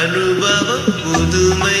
அனுபவம் புதுமை.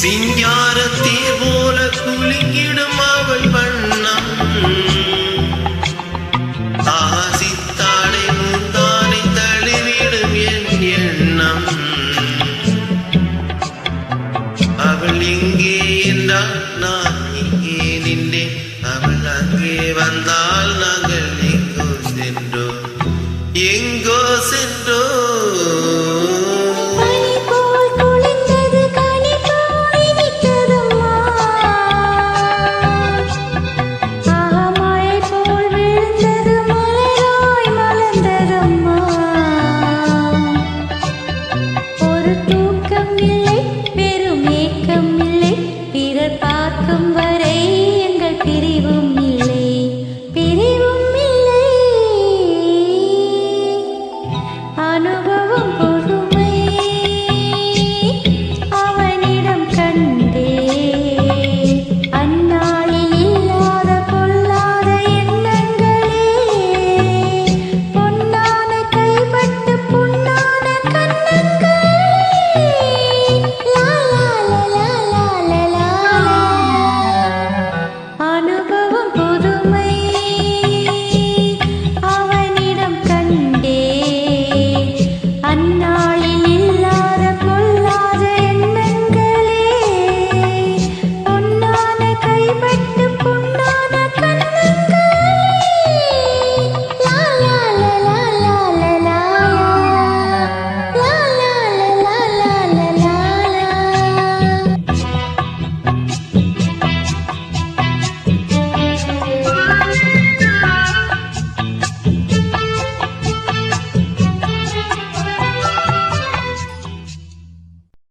സിംഗാരത്തീ പോലെ കുലുങ്ങിടും അവൾ വണ്ണം എൻ എങ്കേ എന്താ നാ നിന്റെ അവൾ അങ്ങേ വന്നാൽ